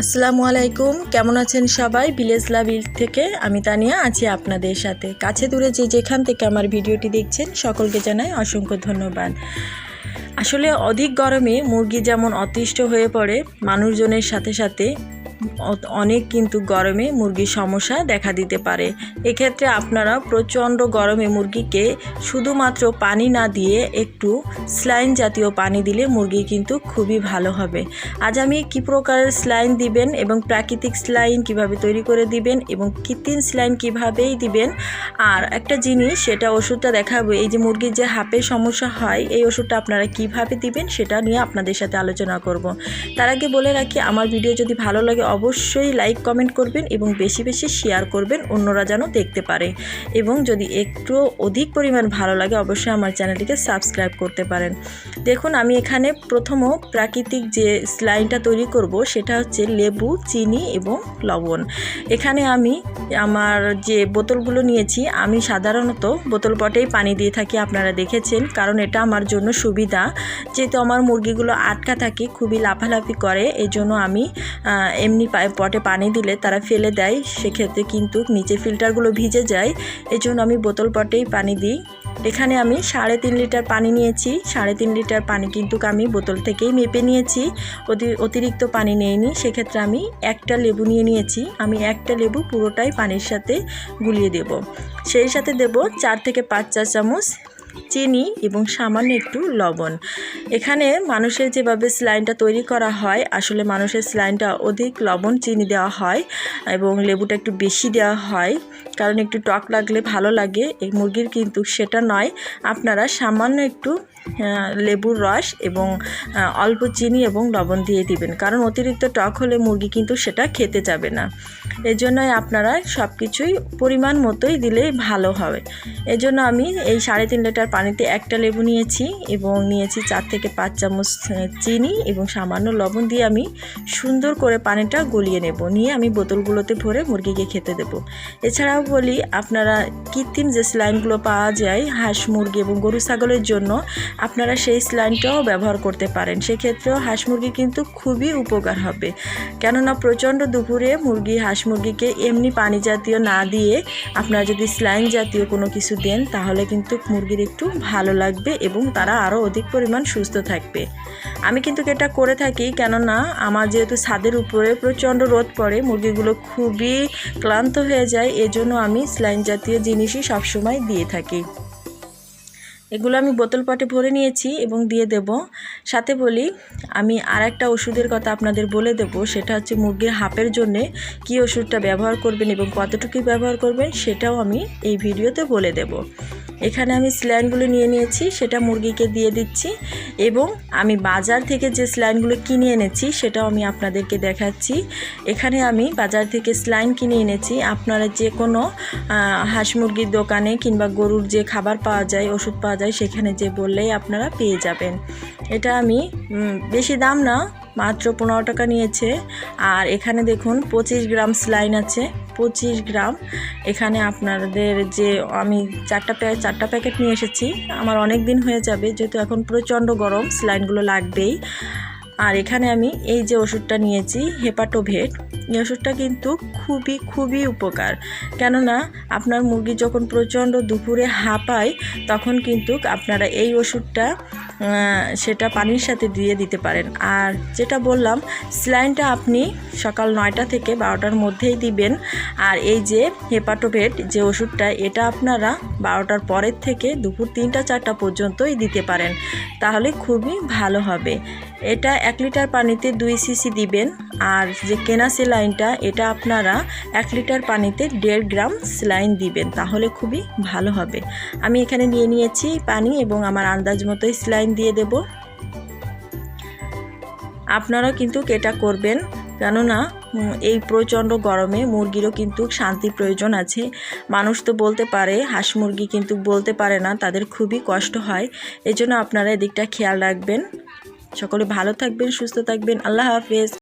আসসালামু আলাইকুম। কেমন আছেন সবাই? ভিলেজ লাভিল থেকে আমি তানিয়া আছি আপনাদের সাথে। কাছে দূরে যে যেখান থেকে আমার ভিডিওটি দেখছেন, সকলকে জানাই অসংখ্য ধন্যবাদ। আসলে অধিক গরমে মুরগি যেমন অতিষ্ঠ হয়ে পড়ে, মানুষজনের সাথে সাথে অনেক কিন্তু গরমে মুরগির সমস্যা দেখা দিতে পারে। এক্ষেত্রে আপনারা প্রচণ্ড গরমে মুরগিকে শুধুমাত্র পানি না দিয়ে একটু স্লাইন জাতীয় পানি দিলে মুরগি কিন্তু খুবই ভালো হবে। আজ আমি কি প্রকারের স্লাইন দিবেন এবং প্রাকৃতিক স্লাইন কীভাবে তৈরি করে দিবেন এবং কৃত্রিম স্লাইন কিভাবেই দিবেন? আর একটা জিনিস, সেটা ওষুধটা দেখাবো, এই যে মুরগির যে হাঁপের সমস্যা হয়, এই ওষুধটা আপনারা কীভাবে দিবেন সেটা নিয়ে আপনাদের সাথে আলোচনা করব। তার আগে বলে রাখি, আমার ভিডিও যদি ভালো লাগে অবশ্যই লাইক কমেন্ট করবেন এবং বেশি বেশি শেয়ার করবেন অন্যরা যেন দেখতে পারে। এবং যদি একটু অধিক পরিমাণ ভালো লাগে অবশ্যই আমার চ্যানেলটিকে সাবস্ক্রাইব করতে পারেন। দেখুন আমি এখানে প্রথম প্রাকৃতিক যে স্লাইনটা তৈরি করব সেটা হচ্ছে লেবু চিনি এবং লবণ। এখানে আমি আমার যে বোতলগুলো নিয়েছি আমি সাধারণত বোতল পটেই পানি দিয়ে থাকি আপনারা দেখেছেন। কারণ এটা আমার জন্য সুবিধা। যেহেতু আমার মুরগিগুলো আটকা থাকে খুবই লাফালাফি করে এই জন্য আমি আহ, এমনি পটে পানি দিলে তারা ফেলে দেয়। সেক্ষেত্রে কিন্তু নিচে ফিল্টারগুলো ভিজে যায়। এই আমি বোতল পটেই পানি দিই। এখানে আমি সাড়ে তিন লিটার পানি নিয়েছি। সাড়ে তিন লিটার পানি কিন্তু আমি বোতল থেকেই মেপে নিয়েছি। অতি- অতিরিক্ত পানি নিইনি। সেক্ষেত্রে আমি একটা লেবু নিয়ে নিয়েছি। আমি একটা লেবু পুরোটাই পানির সাথে গুলিয়ে দেব। সেই সাথে দেব চার থেকে পাঁচ চা চামচ চিনি এবং সামান্য একটু লবণ। এখানে মানুষের যেভাবে স্লাইনটা তৈরি করা হয়, আসলে মানুষের স্লাইনটা অধিক লবণ, চিনি দেওয়া হয় এবং লেবুটা একটু বেশি দেওয়া হয়। কারণ একটু টক লাগলে ভালো লাগে, এই মুরগির কিন্তু সেটা নয়। আপনারা সামান্য একটু লেবুর রস এবং অল্প চিনি এবং লবণ দিয়ে দিবেন। কারণ অতিরিক্ত টক হলে মুরগি কিন্তু সেটা খেতে যাবে না। এজন্যই আপনারা সব কিছুই পরিমাণ মতোই দিলেই ভালো হবে। এজন্য আমি এই সাড়ে তিন লিটার পানিতে একটা লেবু নিয়েছি এবং নিয়েছি চার থেকে পাঁচ চামচ চিনি এবং সামান্য লবণ দিয়ে আমি সুন্দর করে পানিটা গলিয়ে নেব। নিয়ে আমি বোতলগুলোতে ভরে মুরগিকে খেতে দেবো। এছাড়াও বলি, আপনারা কৃত্রিম যে স্লাইনগুলো পাওয়া যায়, হাঁস মুরগি এবং গরু ছাগলের জন্য আপনারা সেই স্লাইনটাও ব্যবহার করতে পারেন। সেক্ষেত্রেও হাঁস মুরগি কিন্তু খুবই উপকার হবে। কেননা প্রচণ্ড দুপুরে মুরগি, হাঁস মুরগিকে এমনি পানি জাতীয় না দিয়ে আপনারা যদি স্লাইন জাতীয় কোনো কিছু দেন, তাহলে কিন্তু মুরগির একটু ভালো লাগবে এবং তারা আরও অধিক পরিমাণ সুস্থ থাকবে। আমি কিন্তু এটা করে থাকি, কেননা আমার যেহেতু ছাদের উপরে প্রচণ্ড রোদ পড়ে, মুরগিগুলো খুবই ক্লান্ত হয়ে যায়, এজন্য আমি স্লাইন জাতীয় জিনিসই সবসময় দিয়ে থাকি। এগুলো আমি বোতল পটে ভরে নিয়েছি এবং দিয়ে দেব। সাথে বলি, আমি আর একটা ওষুধের কথা আপনাদের বলে দেব, সেটা হচ্ছে মুরগির হাঁপের জন্য কি ওষুধটা ব্যবহার করবেন এবং কতটুকু ব্যবহার করবেন সেটাও আমি এই ভিডিওতে বলে দেব। এখানে আমি স্ল্যানগুলো নিয়ে নিয়েছি, সেটা মুরগিকে দিয়ে দিচ্ছি এবং আমি বাজার থেকে যে স্লাইনগুলো কিনে এনেছি, সেটাও আমি আপনাদেরকে দেখাচ্ছি। এখানে আমি বাজার থেকে স্লাইন কিনে এনেছি। আপনারা যে কোনো হাঁস মুরগির দোকানে কিংবা গরুর যে খাবার পাওয়া যায়, ওষুধ পাওয়া যায়, সেখানে যে বললেই আপনারা পেয়ে যাবেন। এটা আমি বেশি দাম না মাত্র পনেরো টাকা নিয়েছে। আর এখানে দেখুন পঁচিশ গ্রাম স্লাইন আছে। পঁচিশ গ্রাম। এখানে আপনাদের যে আমি চারটা প্যা চারটা প্যাকেট নিয়ে এসেছি। আমার অনেক দিন হয়ে যাবে, যেহেতু এখন প্রচণ্ড গরম, স্লাইনগুলো লাগবেই। আর এখানে আমি এই যে ওষুধটা নিয়েছি, হেপাটোভেট, এই ওষুধটা কিন্তু খুবই খুবই উপকার। কেননা আপনার মুরগি যখন প্রচণ্ড দুপুরে হাঁপায়, তখন কিন্তু আপনারা এই ওষুধটা সেটা পানির সাথে দিয়ে দিতে পারেন। আর যেটা বললাম স্লাইনটা আপনি সকাল নয়টা থেকে বারোটার মধ্যেই দিবেন। আর এই যে হেপাটোভেট যে ওষুধটা, এটা আপনারা বারোটার পরের থেকে দুপুর তিনটা, চারটা পর্যন্তই দিতে পারেন। তাহলে খুবই ভালো হবে। এটা এক লিটার পানিতে দুই সিসি দিবেন। আর যে কেনা সেলাইনটা এটা আপনারা এক লিটার পানিতে দেড় গ্রাম সেলাইন দিবেন তাহলে খুবই ভালো হবে। আমি এখানে নিয়ে নিয়েছি পানি এবং আমার আন্দাজ মতোই সেলাইন দিয়ে দেব। আপনারা কিন্তু এটা করবেন। কেননা এই প্রচণ্ড গরমে মুরগিরও কিন্তু শান্তি প্রয়োজন আছে। মানুষ তো বলতে পারে, হাঁস মুরগি কিন্তু বলতে পারে না, তাদের খুবই কষ্ট হয়। এজন্য আপনারা এদিকটা খেয়াল রাখবেন। সকলে ভালো থাকবেন, সুস্থ থাকবেন। আল্লাহ হাফেজ।